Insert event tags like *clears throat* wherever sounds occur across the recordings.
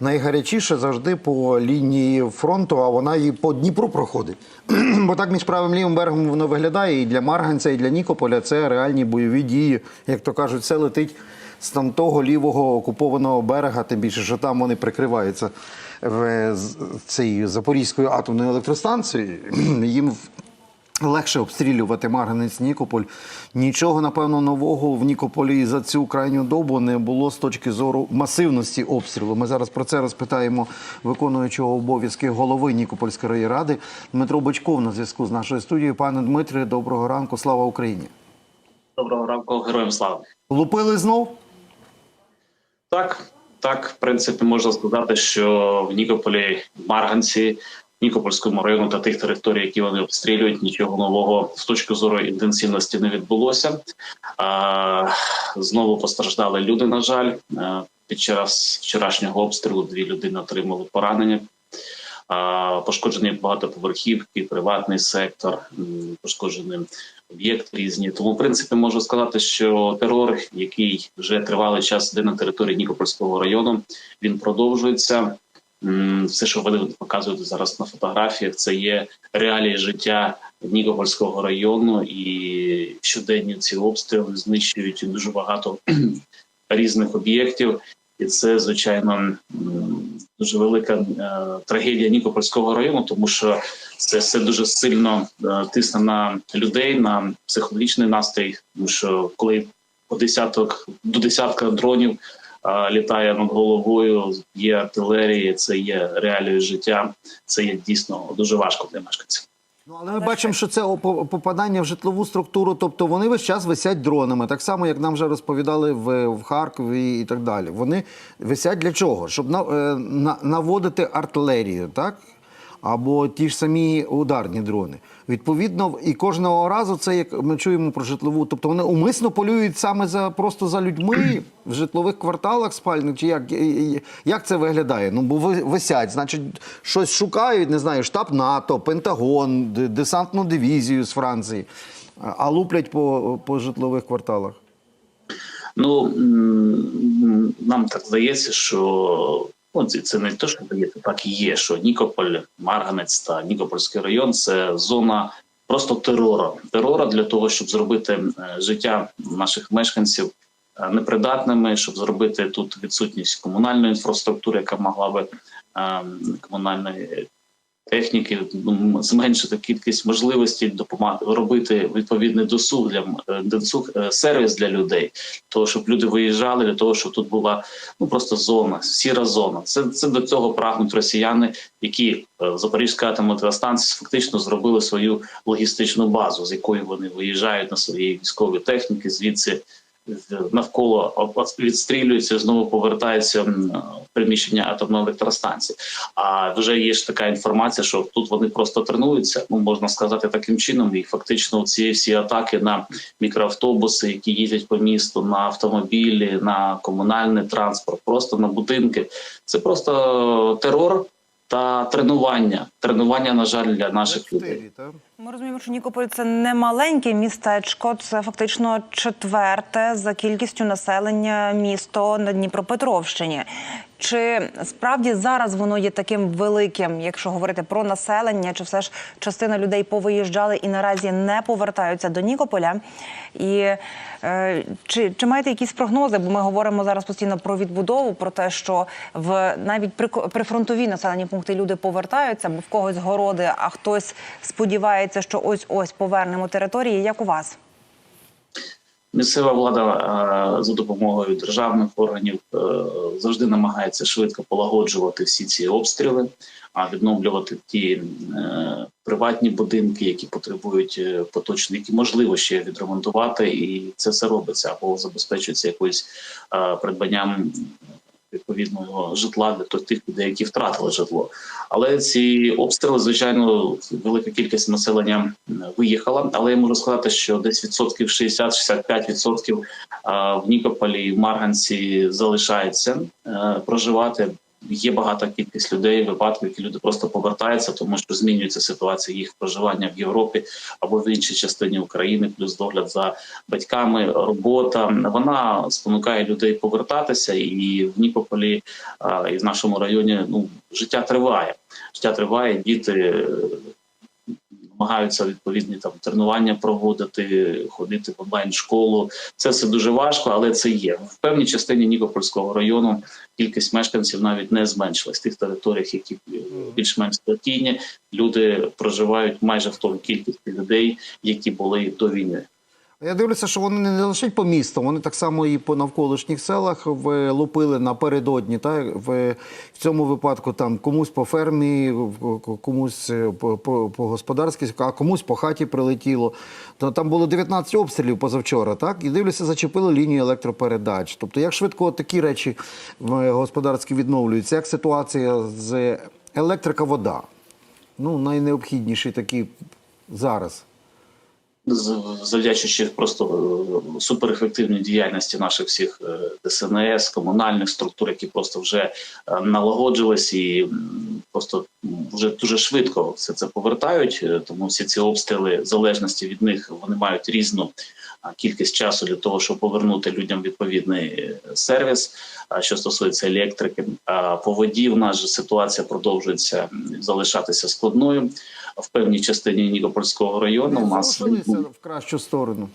Найгарячіше завжди по лінії фронту, а вона і по Дніпру проходить. *clears throat* Бо так між правим лівим берегом воно виглядає і для Марганця, і для Нікополя це реальні бойові дії. Як то кажуть, все летить з там того лівого окупованого берега, тим більше, що там вони прикриваються в цією Запорізькою атомною електростанцією. *clears throat* Їм Легше обстрілювати Марганець Нікополь. Нічого, напевно, нового в Нікополі за цю крайню добу не було з точки зору масивності обстрілу. Ми зараз про це розпитаємо виконуючого обов'язки голови Нікопольської райради Дмитро Бочков на зв'язку з нашою студією. Пане Дмитре, доброго ранку. Слава Україні. Доброго ранку, героям слава. Лупили знов? Так, так, в принципі, можна сказати, що в Нікополі, в Марганці, Нікопольському району та тих територій, які вони обстрілюють, нічого нового з точки зору інтенсивності не відбулося. А, знову постраждали люди. На жаль, під час вчорашнього обстрілу дві людини отримали поранення. Пошкоджені багатоповерхівки, приватний сектор, пошкоджені об'єкти різні. Тому, в принципі, можу сказати, що терор, який вже тривалий час йде на території Нікопольського району, він продовжується. Все, що вони показують зараз на фотографіях, це є реалії життя Нікопольського району, і щоденні ці обстріли знищують дуже багато *clears throat* різних об'єктів. І це звичайно дуже велика е, трагедія Нікопольського району, тому що це все дуже сильно е, тисне на людей, на психологічний настрій. Тому що коли по десяток до десятка дронів літає над головою, є артилерії, це є реалією життя. Це є дійсно дуже важко для мешканців. Ну, але ми бачимо, що це попадання в житлову структуру, тобто вони весь час висять дронами, так само, як нам вже розповідали в, в Харкові і так далі. Вони висять для чого? Щоб на, е, на, наводити артилерію, так? Або ті ж самі ударні дрони. Відповідно, і кожного разу це як ми чуємо про житлову. Тобто вони умисно полюють саме за просто за людьми в житлових кварталах спальних. Чи як, як це виглядає? Ну бо висять, значить, щось шукають, не знаю, штаб НАТО, Пентагон, десантну дивізію з Франції, а- луплять по, по житлових кварталах. Ну нам так здається, що ну, це- не те, що здається, так і є. Що Нікополь, Марганець та Нікопольський район це зона просто терору. Терора для того, щоб зробити е, життя наших мешканців е, непридатними, щоб зробити тут відсутність комунальної інфраструктури, яка могла би е, комунальної техніки, зменшити кількість можливостей допомагати робити відповідний досуг для е, досуг е, сервіс для людей, того щоб люди виїжджали, для того, щоб тут була ну просто зона, сіра зона. Це це до цього прагнуть росіяни, які е, Запорізька атомна електростанція фактично зробили свою логістичну базу, з якої вони виїжджають на своїй військовій техніки, звідси навколо відстрілюються, знову повертаються в приміщення атомної електростанції. А вже є ж така інформація, що тут вони просто тренуються. Ну можна сказати таким чином, і фактично ці всі атаки на мікроавтобуси, які їздять по місту, на автомобілі, на комунальний транспорт, просто на будинки. Це просто терор та тренування. Тренування, на жаль, для наших людей. Ми розуміємо, що Нікополь це не маленьке містечко, це фактично четверте за кількістю населення місто на Дніпропетровщині. Чи справді зараз воно є таким великим, якщо говорити про населення, чи все ж частина людей повиїжджали і наразі не повертаються до Нікополя? І е, чи, чи маєте якісь прогнози? Бо ми говоримо зараз постійно про відбудову, про те, що в навіть при, прифронтові населені пункти люди повертаються, бо в когось городи, а хтось сподівається, що ось ось повернемо території. Як у вас? Місцева влада е, за допомогою державних органів е, завжди намагається швидко полагоджувати всі ці обстріли, а відновлювати ті е, приватні будинки, які потребують поточні, які можливо ще відремонтувати, і це все робиться або забезпечується якоюсь придбанням відповідного житла для тих- людей, які втратили житло. Але ці обстріли, звичайно, велика кількість населення виїхала. Але я можу сказати, що десь відсотків 60-65 відсотків в Нікополі в Марганці залишається е, проживати. Є багата кількість людей, випадків, які люди просто повертаються, тому що змінюється ситуація їх проживання в Європі або в іншій частині України, плюс догляд за батьками, робота. Вона спонукає людей повертатися, і в Нікополі і в нашому районі ну життя триває. Життя триває, діти намагаються відповідні там тренування проводити, ходити в онлайн школу. Це все дуже важко, але це є в певній частині Нікопольського району. Кількість мешканців навіть не зменшилась. В тих територіях, які більш-менш спокійні, люди проживають майже в тому кількості людей, які були до війни. Я дивлюся, що вони не лише по місту, вони так само і по навколишніх селах влупили напередодні. Та в, в цьому випадку там комусь по фермі, комусь е, по, по, по господарській, а комусь по хаті прилетіло. То там було 19 обстрілів позавчора, так? І дивлюся, зачепили лінію електропередач. Тобто, як швидко такі речі в господарські відновлюються, як ситуація з електрика, вода? Ну, найнеобхідніші такі зараз. Завдячуючи просто е, суперефективній діяльності наших всіх е, ДСНС, комунальних структур, які просто вже е, налагоджились і просто вже дуже швидко все це повертають. Тому всі ці обстріли, залежності від них, вони мають різну кількість часу для того, щоб повернути людям відповідний е, сервіс. Що стосується електрики, по воді в нас же ситуація продовжується залишатися складною в певній частині Нікопольського району. У нас в кращу сторону.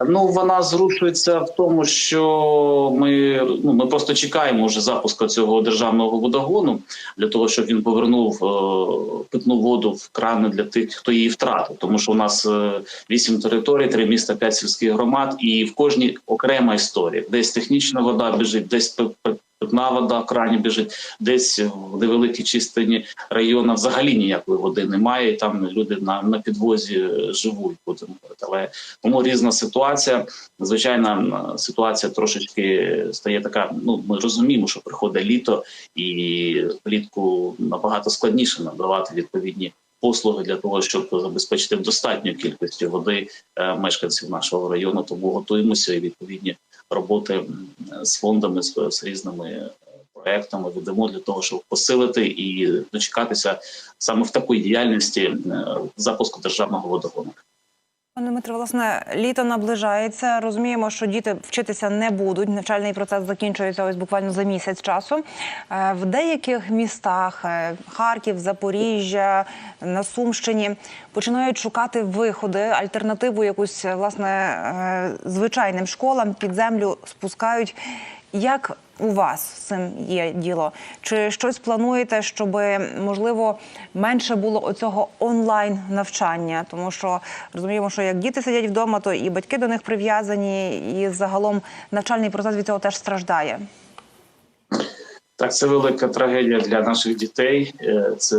Ну, вона зрушується в тому, що ми, ну, ми просто чекаємо вже запуску цього державного водогону для того, щоб він повернув е, питну воду в крани для тих, хто її втратив. Тому що у нас е, вісім територій, три міста, п'ять сільських громад, і в кожній окрема історія. Десь технічна вода біжить, десь питна вода в крані біжить, десь в невеликій частині району взагалі ніякої води немає. І там люди на, на підвозі е, живуть. Будемо говорити. Але тому різна ситуація. Звичайно, ситуація трошечки стає така. Ну ми розуміємо, що приходить літо, і влітку набагато складніше надавати відповідні послуги для того, щоб забезпечити достатню кількість води е, мешканців нашого району. Тому готуємося і відповідні роботи з фондами з, різними. е, Проектами ведемо для того, щоб посилити і дочекатися саме в такої діяльності е, запуску державного водогону. Пане Дмитре, власне, літо наближається. Розуміємо, що діти вчитися не будуть. Навчальний процес закінчується ось буквально за місяць часу. Е, В деяких містах е, Харків, Запоріжжя, на Сумщині починають шукати виходи, альтернативу якусь власне е, звичайним школам під землю спускають. Як у вас з цим є діло? Чи щось плануєте, щоб можливо менше було оцього онлайн навчання? Тому що розуміємо, що як діти сидять вдома, то і батьки до них прив'язані, і загалом навчальний процес від цього теж страждає. Так, це велика трагедія для наших дітей. Е, Це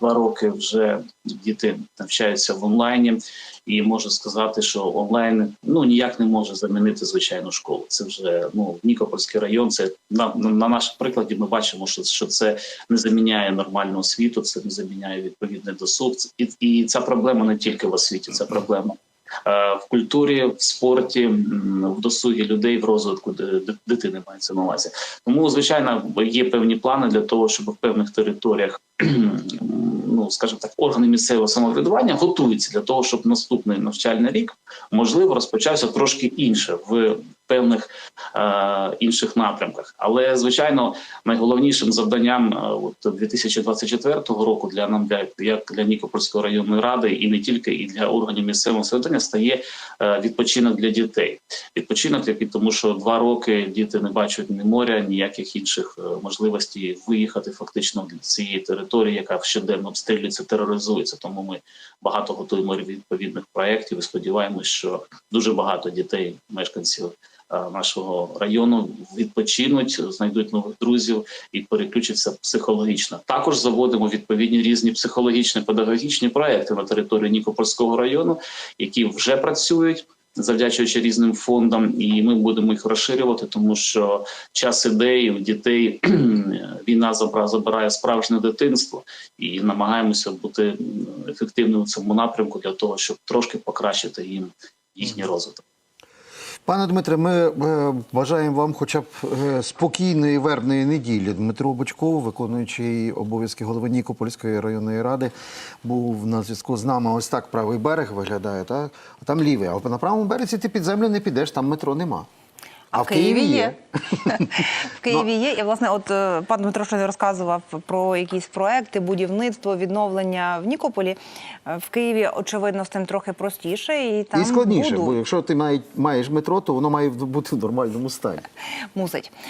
два роки вже діти навчаються в онлайні, і можу сказати, що онлайн ну ніяк не може замінити звичайну школу. Це вже ну Нікопольський район. Це на, на, на нашому прикладі. Ми бачимо, що, що це не заміняє нормальну освіту, це не заміняє відповідний досуг. І, і ця проблема не тільки в освіті, це проблема в культурі, в спорті, в досугі людей, в розвитку ди- ди- дитини мається на увазі. Тому, звичайно, є певні плани для того, щоб в певних територіях, *clears throat* ну скажімо так, органи місцевого самоврядування готуються для того, щоб наступний навчальний рік можливо розпочався трошки інше в певних е, інших напрямках. Але звичайно, найголовнішим завданням е, от 2024 року для нам, для як для Нікопольської районної ради, і не тільки і для органів місцевого самоврядування стає е, відпочинок для дітей. Відпочинок, який тому, що два роки діти не бачать ні моря, ніяких інших е, можливостей виїхати фактично з цієї території, яка щоденно обстрілюється, тероризується. Тому ми багато готуємо відповідних проєктів і сподіваємось, що дуже багато дітей, мешканців нашого району відпочинуть, знайдуть нових друзів і переключаться психологічно. Також заводимо відповідні різні психологічні педагогічні проекти на території Нікопольського району, які вже працюють. Завдячуючи різним фондам, і ми будемо їх розширювати, тому що час ідеї у дітей *clears throat* війна забирає справжнє дитинство, і намагаємося бути ефективними в цьому напрямку для того, щоб трошки покращити їм їхній розвиток. Пане Дмитре, ми е, бажаємо вам хоча б е, спокійної вербної неділі. Дмитро Бочков, виконуючий обов'язки голови Нікопольської районної ради, був на зв'язку з нами. Ось так правий берег виглядає, так? А там лівий. А на правому березі ти під землю не підеш, там метро нема. А, в Києві є. *laughs* в Києві є. І власне, от е, пан Дмитро щойно розказував про якісь проекти, будівництво, відновлення в Нікополі. Е, В Києві, очевидно, з тим трохи простіше і там І складніше, буду. бо якщо ти має- маєш метро, то воно має бути в нормальному стані. мусить.